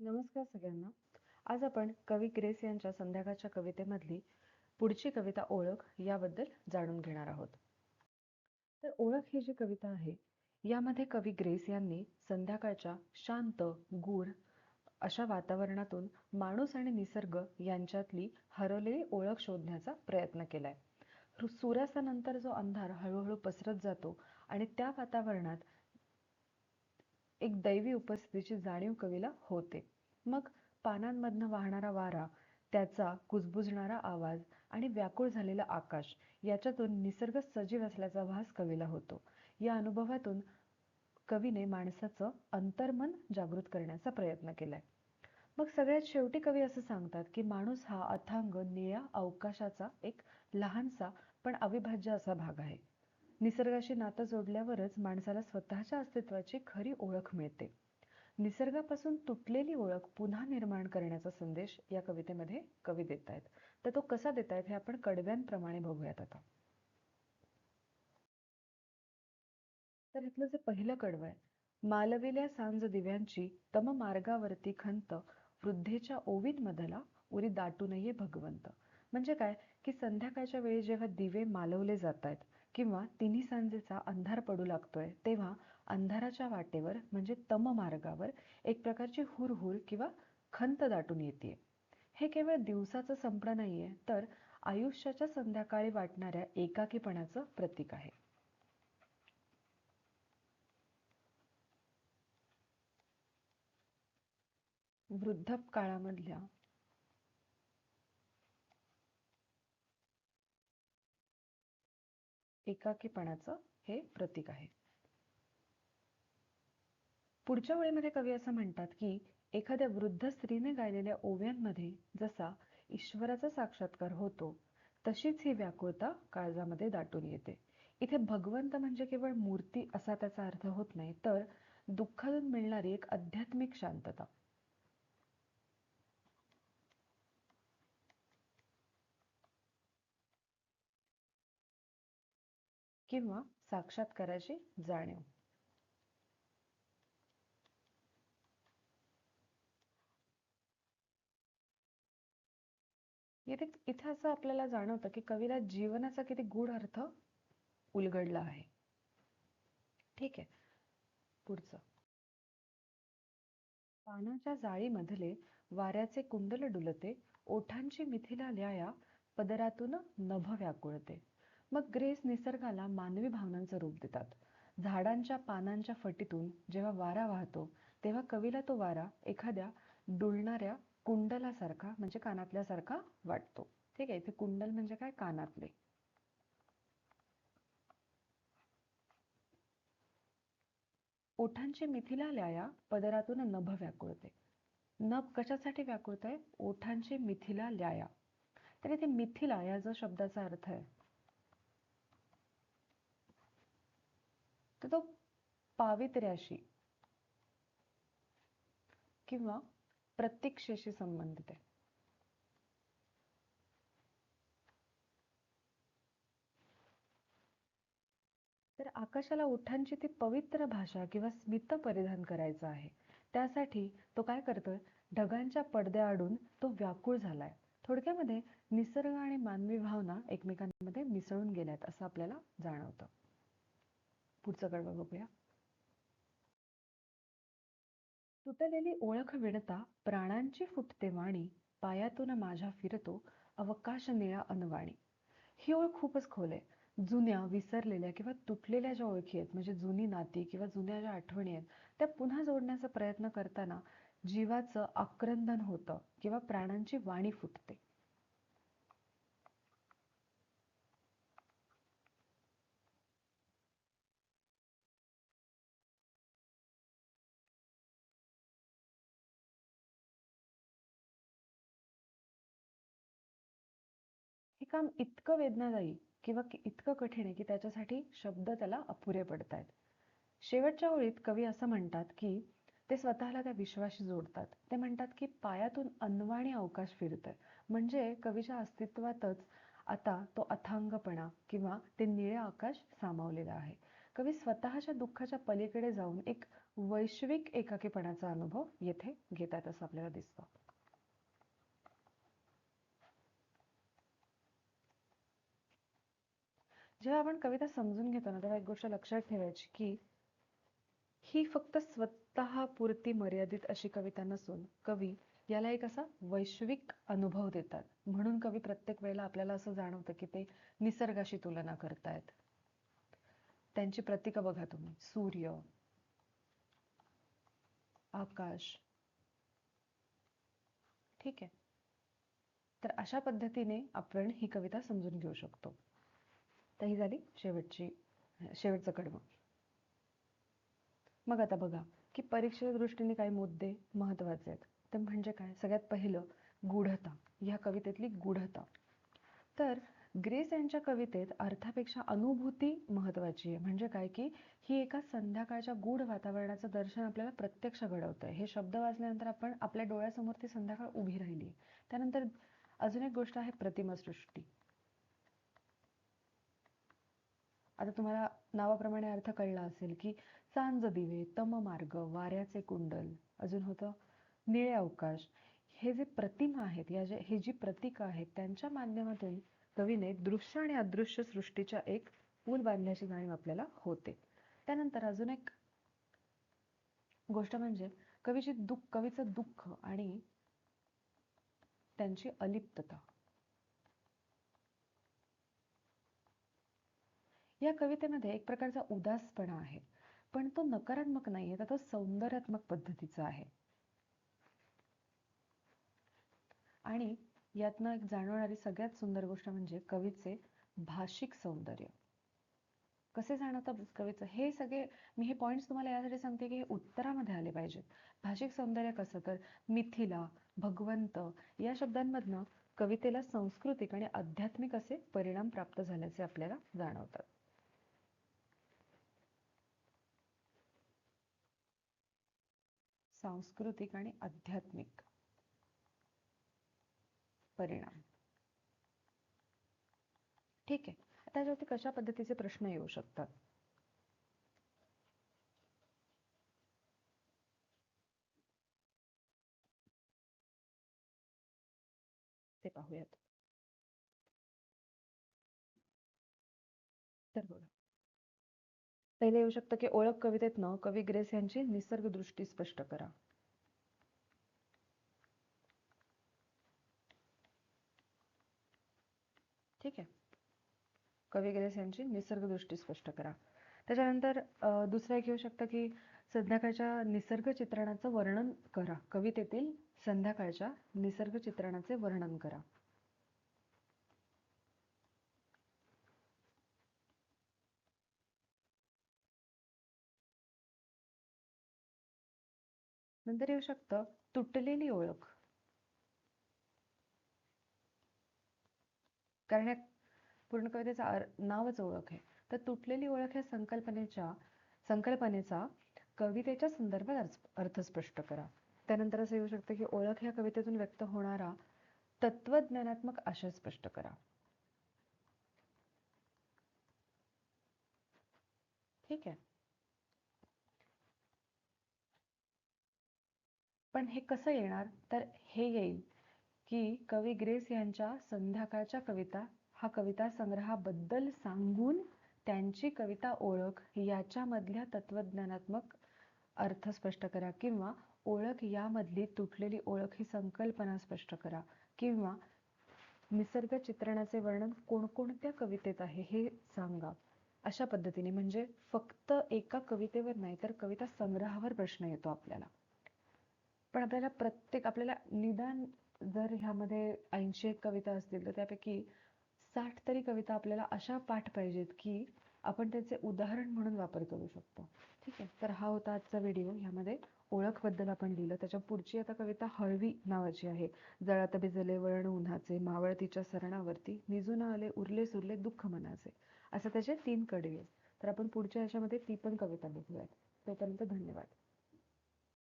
नमस्कार सगळ्यांना. आज आपण कवी ग्रेस यांच्या संध्याकाळच्या कवितेमधली पुढची कविता ओळख याबद्दल जाणून घेणार आहोत. तर ओळख ही जी कविता आहे यामध्ये कवी ग्रेस यांनी संध्याकाळच्या शांत गूढ अशा वातावरणातून माणूस आणि निसर्ग यांच्यातली हरवलेली ओळख शोधण्याचा प्रयत्न केलाय. सूर्यास्तानंतर जो अंधार हळूहळू पसरत जातो आणि त्या वातावरणात एक दैवी उपस्थितीची जाणीव कवीला होते. मग पानांमधनं वाहणारा वारा त्याचा कुजबुजणारा आवाज आणि व्याकुळ झालेलं आकाश याच्यातून निसर्ग सजीव असल्याचा भास कवीला होतो. या अनुभवातून कवीने माणसाचं अंतर्मन जागृत करण्याचा प्रयत्न केलाय. मग सगळ्यात शेवटी कवी असं सांगतात की माणूस हा अथांग निळ्या अवकाशाचा एक लहानसा पण अविभाज्य असा भाग आहे. निसर्गाशी नातं जोडल्यावरच माणसाला स्वतःच्या अस्तित्वाची खरी ओळख मिळते. निसर्गापासून तुटलेली ओळख पुन्हा निर्माण करण्याचा संदेश या कवितेमध्ये कवी देत आहेत. तर तो कसा देत आहेत हे आपण कडव्यांप्रमाणे बघूयात आता. तर इथलं जे पहिलं कडवं आहे मालविल्या सांज दिव्यांची तम मार्गावरती खंत वृद्धेच्या ओवीत मधला उरी दाटू नये भगवंत. म्हणजे काय? की संध्याकाळच्या वेळी जेव्हा दिवे मालवले जात आहेत किंवा तिन्ही सांजेचा अंधार पडू लागतोय तेव्हा अंधाराच्या वाटेवर म्हणजे तम मार्गावर एक प्रकारची हुरहुर किंवा खंत दाटून येते हे केवळ दिवसाचं संपणं नाहीये तर आयुष्याच्या संध्याकाळी वाटणाऱ्या एकाकीपणाचं प्रतीक आहे. वृद्ध काळामधल्या एकाकीपणाचं हे प्रतीक आहे. पुढच्या ओळीमध्ये कवी असं म्हणतात की एखाद्या वृद्ध स्त्रीने गायलेल्या ओव्यांमध्ये जसा ईश्वराचा साक्षात्कार होतो तशीच ही व्याकुळता काळजामध्ये दाटून येते. इथे भगवंत म्हणजे केवळ मूर्ती असा त्याचा अर्थ होत नाही तर दुःखातून मिळणारी एक आध्यात्मिक शांतता. किंवा साक्षात्काराची जाणीव. येथे इथे असं आपल्याला जाणवतं की कवीला जीवनाचा किती गूढ अर्थ उलगडला आहे. ठीक आहे. पुढचं. पानाच्या जाळीमधले वाऱ्याचे कुंडल डुलते ओठांची मिथिला ल्याया पदरातून नभ व्याकुळते मग ग्रेस निसर्गाला मानवी भावनांचं रूप देतात. झाडांच्या पानांच्या फटीतून जेव्हा वारा वाहतो तेव्हा कवीला तो वारा एखाद्या डुलणाऱ्या कुंडलासारखा म्हणजे कानातल्यासारखा वाटतो. ठीक आहे इथे कुंडल म्हणजे काय? कानातले. ओठांची मिथिला ल्याया पदरातून नभ व्याकुळते. नभ कशासाठी व्याकुळत? आहे ओठांची मिथिला ल्याया. तर इथे मिथिला या जो शब्दाचा अर्थ आहे तो पावित्र्याशी किंवा प्रतीक्षेशी संबंधित आहे. तर आकाशाला ओठांची ती पवित्र भाषा किंवा स्मित परिधान करायचं आहे. त्यासाठी तो काय करतोय? ढगांच्या पडद्याआडून तो व्याकुळ झालाय. थोडक्यामध्ये निसर्ग आणि मानवी भावना एकमेकांमध्ये मिसळून गेल्यात असं आपल्याला जाणवतं. पुढचं कडवं बघूया. तुटलेली ओळख विणता प्राणांची फुटते वाणी पायातून माझ्या फिरतो अवकाश निळा अनवाणी. ही ओळख खूपच खोल आहे. जुन्या विसरलेल्या किंवा तुटलेल्या ज्या ओळखी आहेत म्हणजे जुनी नाती किंवा जुन्या ज्या आठवणी आहेत त्या पुन्हा जोडण्याचा प्रयत्न करताना जीवाचं आक्रंदन होतं किंवा प्राणांची वाणी फुटते. हे काम इतकं वेदनादायी किंवा इतकं कठीण आहे की त्याच्यासाठी शब्द त्याला अपुरे पडतायत. शेवटच्या ओळीत कवी असं म्हणतात की ते स्वतःला त्या विश्वाशी जोडतात. ते म्हणतात की पायातून अनवाणी अवकाश फिरतंय. म्हणजे कवीच्या अस्तित्वातच आता तो अथांगपणा किंवा ते निळे आकाश सामावलेलं आहे. कवी स्वतःच्या दुःखाच्या पलीकडे जाऊन एक वैश्विक एकाकीपणाचा अनुभव येथे घेतात असं आपल्याला दिसतं. जेव्हा आपण कविता समजून घेतो ना तेव्हा एक गोष्ट लक्षात ठेवायची की ही फक्त स्वतःपुरती मर्यादित अशी कविता नसून कवी याला एक असा वैश्विक अनुभव देतात. म्हणून कवी प्रत्येक वेळेला आपल्याला असं जाणवतं की ते निसर्गाशी तुलना करतायत. त्यांची प्रतीकं बघा तुम्ही. सूर्य आकाश. ठीक आहे. तर अशा पद्धतीने आपण ही कविता समजून घेऊ शकतो. तर ही झाली शेवटची शेवटचं कडवं. मग आता बघा की परीक्षेच्या दृष्टीने काही मुद्दे महत्त्वाचे आहेत. ते म्हणजे काय? सगळ्यात पहिलं गूढता. ह्या कवितेतली गूढता. तर ग्रेस यांच्या कवितेत अर्थापेक्षा अनुभूती महत्वाची आहे. म्हणजे काय? की ही एका संध्याकाळच्या गूढ वातावरणाचं दर्शन आपल्याला प्रत्यक्ष घडवतंय. हे शब्द वाचल्यानंतर आपण आपल्या डोळ्यासमोर ती संध्याकाळ उभी राहिली त्यानंतर अजून एक गोष्ट आहे प्रतिमसृष्टी आता तुम्हाला नावाप्रमाणे अर्थ कळला असेल की सांज दिवे तम मार्ग वाऱ्याचे कुंडल अजून होतं निळे अवकाश. हे जे प्रतिमा आहेत या जे हे जी प्रतीक आहेत त्यांच्या माध्यमातून कवीने दृश्य आणि अदृश्य सृष्टीच्या एक पूल बांधल्याची जाणीव आपल्याला होते. त्यानंतर अजून एक गोष्ट म्हणजे कवीची दुःख कवीचं दुःख आणि त्यांची अलिप्तता. या कवितेमध्ये एक प्रकारचा उदासपणा आहे पण तो नकारात्मक नाहीये तर तो सौंदर्यात्मक पद्धतीचा आहे. आणि यातनं एक जाणवणारी सगळ्यात सुंदर गोष्ट म्हणजे कवीचे भाषिक सौंदर्य. कसे जाणवतात कवीचं? हे सगळे मी हे पॉइंट्स तुम्हाला यासाठी सांगते की हे उत्तरामध्ये आले पाहिजेत. भाषिक सौंदर्य कसं? तर मिथिला भगवंत या शब्दांमधनं कवितेला सांस्कृतिक आणि आध्यात्मिक असे परिणाम प्राप्त झाल्याचे आपल्याला जाणवतात. सांस्कृतिक आणि आध्यात्मिक परिणाम. ठीक आहे. त्याच्यावरती कशा पद्धतीचे प्रश्न येऊ शकतात? ते पाहूयात. तर बघा. पहिले येऊ शकतं की ओळख कवितेतनं कवी ग्रेस यांची निसर्ग दृष्टी स्पष्ट करा. ठीक आहे. कवी ग्रेस यांची निसर्ग दृष्टी स्पष्ट करा. त्याच्यानंतर दुसरं एक येऊ शकतं की संध्याकाळच्या निसर्ग चित्रणाचं वर्णन करा. कवितेतील संध्याकाळच्या निसर्ग चित्रणाचे वर्णन करा. नंतर येऊ शकतं तुटलेली ओळख. कारण पूर्ण कवितेचं नावच ओळख आहे. तर तुटलेली ओळख ह्या संकल्पनेच्या संकल्पनेचा कवितेच्या संदर्भात अर्थ स्पष्ट करा. त्यानंतर असं येऊ शकतं की ओळख ह्या कवितेतून व्यक्त होणारा तत्वज्ञानात्मक आशय स्पष्ट करा. ठीक आहे. पण हे कसं येणार? तर हे येईल की कवी ग्रेस यांच्या संध्याकाळच्या कविता हा कविता संग्रहाबद्दल सांगून त्यांची कविता ओळख याच्यामधल्या तत्वज्ञानात्मक अर्थ स्पष्ट करा किंवा ओळख यामधली तुटलेली ओळख ही संकल्पना स्पष्ट करा किंवा निसर्ग चित्रणाचे वर्णन कोणकोणत्या कवितेत आहे हे सांगा. अशा पद्धतीने म्हणजे फक्त एका कवितेवर नाही तर कविता संग्रहावर प्रश्न येतो आपल्याला. पण आपल्याला प्रत्येक आपल्याला निदान जर ह्यामध्ये ऐंशी एक कविता असतील तर त्यापैकी साठ तरी कविता आपल्याला अशा पाठ पाहिजेत की आपण त्याचे उदाहरण म्हणून वापर करू शकतो. ठीक आहे? तर हा होता आजचा व्हिडिओ. ह्यामध्ये ओळखबद्दल आपण लिहिलं. त्याच्या पुढची आता कविता हळवी नावाची आहे. जळात भिजले वळण उन्हाचे मावळतीच्या सरणावरती निजून आले उरले सुरले दुःख मनाचे. असं त्याचे तीन कडवे तर आपण पुढच्या ह्याच्यामध्ये ती पण कविता बघूयात. तोपर्यंत धन्यवाद.